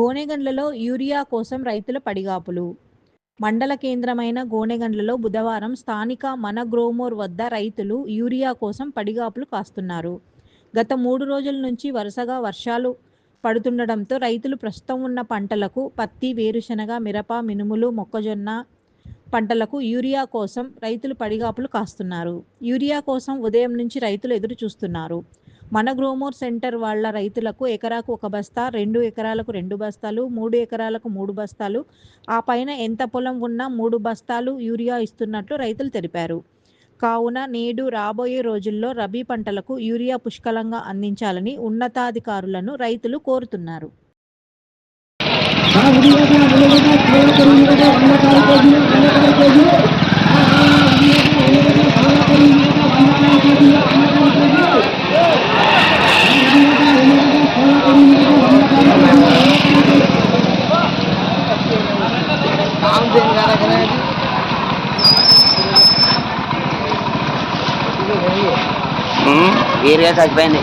గోనెగండ్లలో urea కోసం రైతుల పడిగాపులు. మండల కేంద్రమైన గోనెగండ్లలో బుధవారం స్థానిక మన గ్రోమోర్ వద్ద రైతులు యూరియా కోసం పడిగాపులు కాస్తున్నారు. గత మూడు రోజుల నుంచి వరుసగా వర్షాలు పడుతుండడంతో రైతులు ప్రస్తుతం ఉన్న పంటలకు పత్తి వేరుశనగ మిరప మినుములు మొక్కజొన్న పంటలకు యూరియా కోసం రైతులు పడిగాపులు కాస్తున్నారు. యూరియా కోసం ఉదయం నుంచి రైతులు ఎదురు చూస్తున్నారు మన గ్రోమోర్ సెంటర్ వాళ్ళ రైతులకు ఎకరాకు ఒక బస్తా రెండు ఎకరాలకు రెండు బస్తాలు మూడు ఎకరాలకు మూడు బస్తాలు ఆ పైన ఎంత పొలం ఉన్నా మూడు బస్తాలు యూరియా ఇస్తున్నట్లు రైతులు తెలిపారు కావున నేడు రాబోయే రోజుల్లో రబీ పంటలకు యూరియా పుష్కలంగా అందించాలని ఉన్నతాధికారులను రైతులు కోరుతున్నారు వీరుగా చచ్చిపోయింది